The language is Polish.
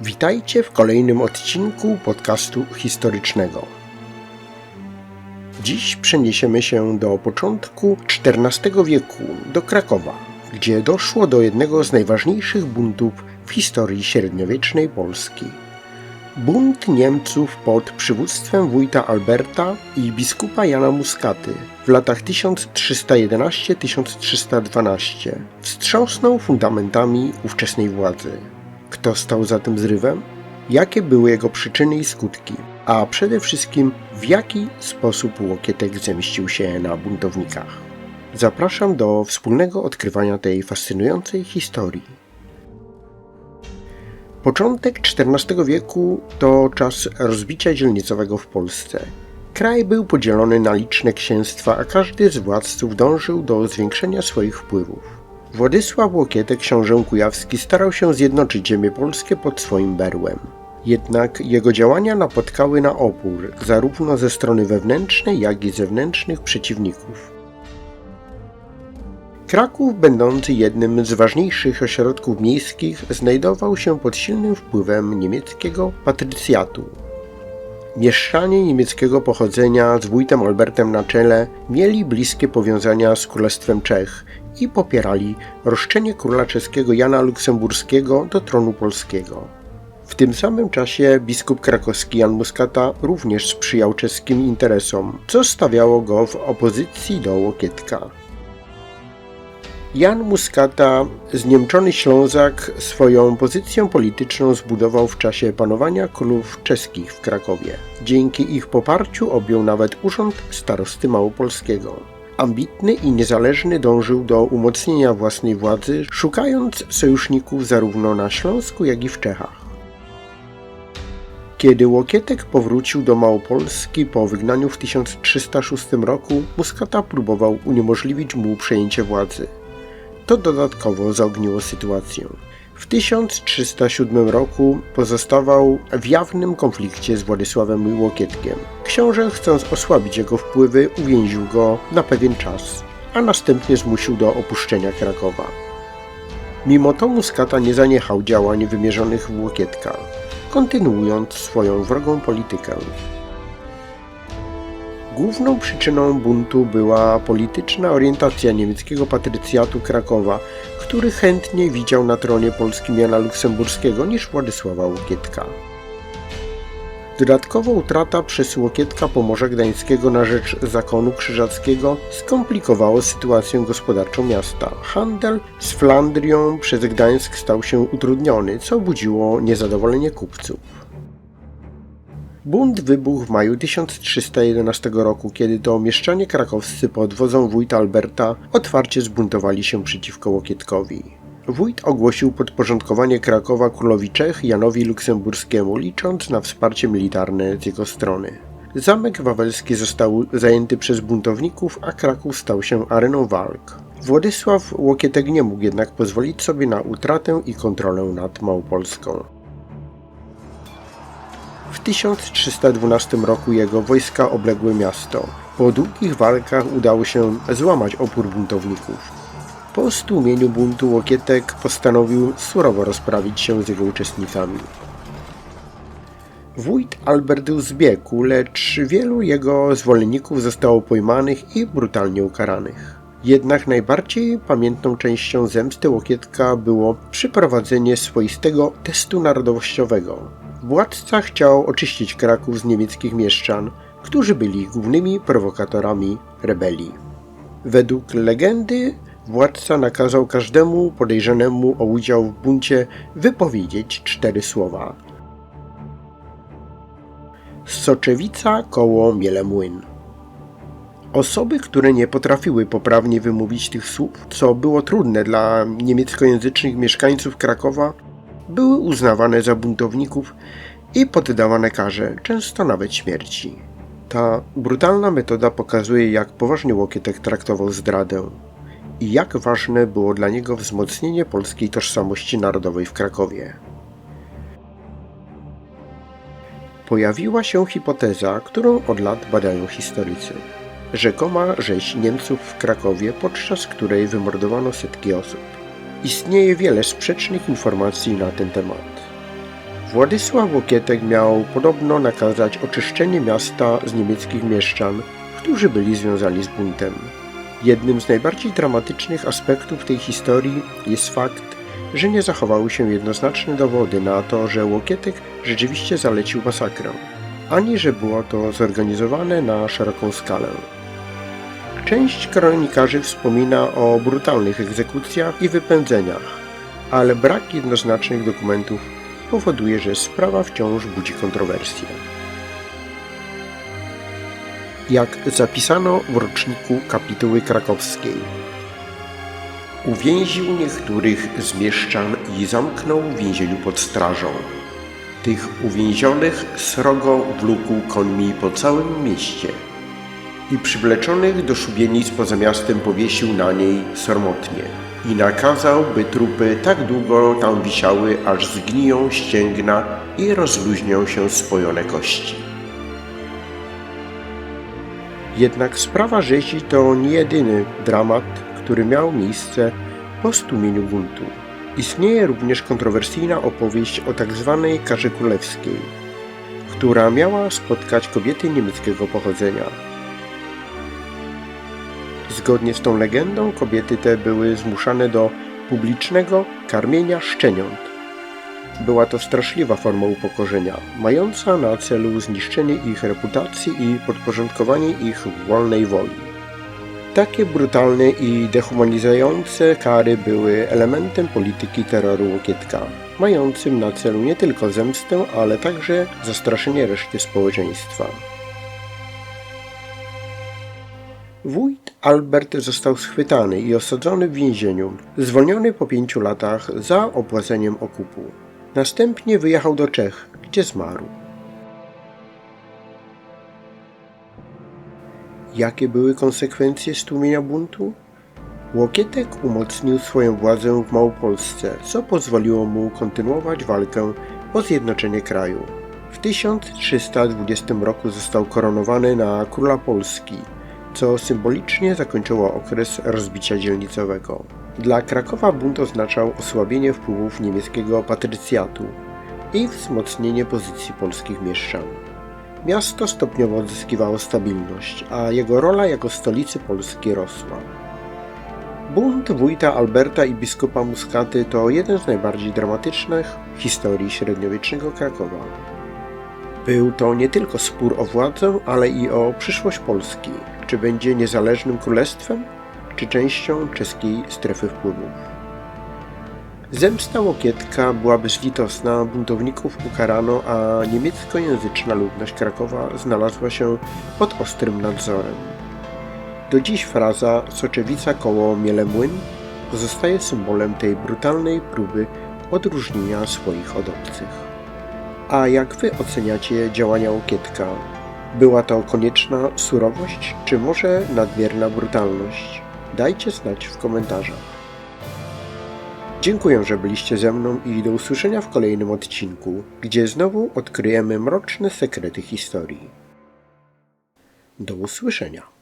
Witajcie w kolejnym odcinku podcastu historycznego. Dziś przeniesiemy się do początku XIV wieku, do Krakowa, gdzie doszło do jednego z najważniejszych buntów w historii średniowiecznej Polski. Bunt Niemców pod przywództwem wójta Alberta i biskupa Jana Muskaty w latach 1311-1312 wstrząsnął fundamentami ówczesnej władzy. Kto stał za tym zrywem? Jakie były jego przyczyny i skutki? A przede wszystkim w jaki sposób Łokietek zemścił się na buntownikach? Zapraszam do wspólnego odkrywania tej fascynującej historii. Początek XIV wieku to czas rozbicia dzielnicowego w Polsce. Kraj był podzielony na liczne księstwa, a każdy z władców dążył do zwiększenia swoich wpływów. Władysław Łokietek, książę kujawski, starał się zjednoczyć ziemię polskie pod swoim berłem. Jednak jego działania napotkały na opór, zarówno ze strony wewnętrznej, jak i zewnętrznych przeciwników. Kraków, będący jednym z ważniejszych ośrodków miejskich, znajdował się pod silnym wpływem niemieckiego patrycjatu. Mieszczanie niemieckiego pochodzenia z wójtem Albertem na czele mieli bliskie powiązania z Królestwem Czech i popierali roszczenie króla czeskiego Jana Luksemburskiego do tronu polskiego. W tym samym czasie biskup krakowski Jan Muskata również sprzyjał czeskim interesom, co stawiało go w opozycji do Łokietka. Jan Muskata, zniemczony Ślązak, swoją pozycję polityczną zbudował w czasie panowania królów czeskich w Krakowie. Dzięki ich poparciu objął nawet urząd starosty małopolskiego. Ambitny i niezależny dążył do umocnienia własnej władzy, szukając sojuszników zarówno na Śląsku, jak i w Czechach. Kiedy Łokietek powrócił do Małopolski po wygnaniu w 1306 roku, Muskata próbował uniemożliwić mu przejęcie władzy. To dodatkowo zaogniło sytuację. W 1307 roku pozostawał w jawnym konflikcie z Władysławem Łokietkiem. Książę, chcąc osłabić jego wpływy, uwięził go na pewien czas, a następnie zmusił do opuszczenia Krakowa. Mimo to Muskata nie zaniechał działań wymierzonych w Łokietka, kontynuując swoją wrogą politykę. Główną przyczyną buntu była polityczna orientacja niemieckiego patrycjatu Krakowa, który chętniej widział na tronie polskim Jana Luksemburskiego niż Władysława Łokietka. Dodatkowo utrata przez Łokietka Pomorza Gdańskiego na rzecz zakonu krzyżackiego skomplikowało sytuację gospodarczą miasta. Handel z Flandrią przez Gdańsk stał się utrudniony, co budziło niezadowolenie kupców. Bunt wybuchł w maju 1311 roku, kiedy to mieszczanie krakowscy pod wodzą wójta Alberta otwarcie zbuntowali się przeciwko Łokietkowi. Wójt ogłosił podporządkowanie Krakowa królowi Czech Janowi Luksemburskiemu, licząc na wsparcie militarne z jego strony. Zamek wawelski został zajęty przez buntowników, a Kraków stał się areną walk. Władysław Łokietek nie mógł jednak pozwolić sobie na utratę i kontrolę nad Małopolską. W 1312 roku jego wojska obległy miasto. Po długich walkach udało się złamać opór buntowników. Po stłumieniu buntu Łokietek postanowił surowo rozprawić się z jego uczestnikami. Wójt Albert zbiegł, lecz wielu jego zwolenników zostało pojmanych i brutalnie ukaranych. Jednak najbardziej pamiętną częścią zemsty Łokietka było przeprowadzenie swoistego testu narodowościowego. Władca chciał oczyścić Kraków z niemieckich mieszczan, którzy byli głównymi prowokatorami rebelii. Według legendy władca nakazał każdemu podejrzanemu o udział w buncie wypowiedzieć cztery słowa. Soczewica koło Mielemłyn. Osoby, które nie potrafiły poprawnie wymówić tych słów, co było trudne dla niemieckojęzycznych mieszkańców Krakowa, były uznawane za buntowników i poddawane karze, często nawet śmierci. Ta brutalna metoda pokazuje, jak poważnie Łokietek traktował zdradę i jak ważne było dla niego wzmocnienie polskiej tożsamości narodowej w Krakowie. Pojawiła się hipoteza, którą od lat badają historycy. Rzekoma rzeź Niemców w Krakowie, podczas której wymordowano setki osób. Istnieje wiele sprzecznych informacji na ten temat. Władysław Łokietek miał podobno nakazać oczyszczenie miasta z niemieckich mieszczan, którzy byli związani z buntem. Jednym z najbardziej dramatycznych aspektów tej historii jest fakt, że nie zachowały się jednoznaczne dowody na to, że Łokietek rzeczywiście zalecił masakrę, ani że było to zorganizowane na szeroką skalę. Część kronikarzy wspomina o brutalnych egzekucjach i wypędzeniach, ale brak jednoznacznych dokumentów powoduje, że sprawa wciąż budzi kontrowersje. Jak zapisano w roczniku kapituły krakowskiej, uwięził niektórych z mieszczan i zamknął w więzieniu pod strażą. Tych uwięzionych srogo wlókł końmi po całym mieście i przywleczonych do szubienic poza miastem powiesił na niej sormotnie i nakazał, by trupy tak długo tam wisiały, aż zgniją ścięgna i rozluźnią się spojone kości. Jednak sprawa rzezi to nie jedyny dramat, który miał miejsce po stłumieniu buntu. Istnieje również kontrowersyjna opowieść o tzw. karze królewskiej, która miała spotkać kobiety niemieckiego pochodzenia. Zgodnie z tą legendą kobiety te były zmuszane do publicznego karmienia szczeniąt. Była to straszliwa forma upokorzenia, mająca na celu zniszczenie ich reputacji i podporządkowanie ich wolnej woli. Takie brutalne i dehumanizujące kary były elementem polityki terroru Łokietka, mającym na celu nie tylko zemstę, ale także zastraszenie reszty społeczeństwa. Wójt Albert został schwytany i osadzony w więzieniu, zwolniony po pięciu latach za opłaceniem okupu. Następnie wyjechał do Czech, gdzie zmarł. Jakie były konsekwencje stłumienia buntu? Łokietek umocnił swoją władzę w Małopolsce, co pozwoliło mu kontynuować walkę o zjednoczenie kraju. W 1320 roku został koronowany na króla Polski, co symbolicznie zakończyło okres rozbicia dzielnicowego. Dla Krakowa bunt oznaczał osłabienie wpływów niemieckiego patrycjatu i wzmocnienie pozycji polskich mieszczan. Miasto stopniowo odzyskiwało stabilność, a jego rola jako stolicy Polski rosła. Bunt wójta Alberta i biskupa Muskaty to jeden z najbardziej dramatycznych w historii średniowiecznego Krakowa. Był to nie tylko spór o władzę, ale i o przyszłość Polski, czy będzie niezależnym królestwem, czy częścią czeskiej strefy wpływów. Zemsta Łokietka była bezlitosna, buntowników ukarano, a niemieckojęzyczna ludność Krakowa znalazła się pod ostrym nadzorem. Do dziś fraza Soczewica koło Mielemłyn pozostaje symbolem tej brutalnej próby odróżnienia swoich od obcych. A jak wy oceniacie działania Łokietka? Była to konieczna surowość, czy może nadmierna brutalność? Dajcie znać w komentarzach. Dziękuję, że byliście ze mną i do usłyszenia w kolejnym odcinku, gdzie znowu odkryjemy mroczne sekrety historii. Do usłyszenia.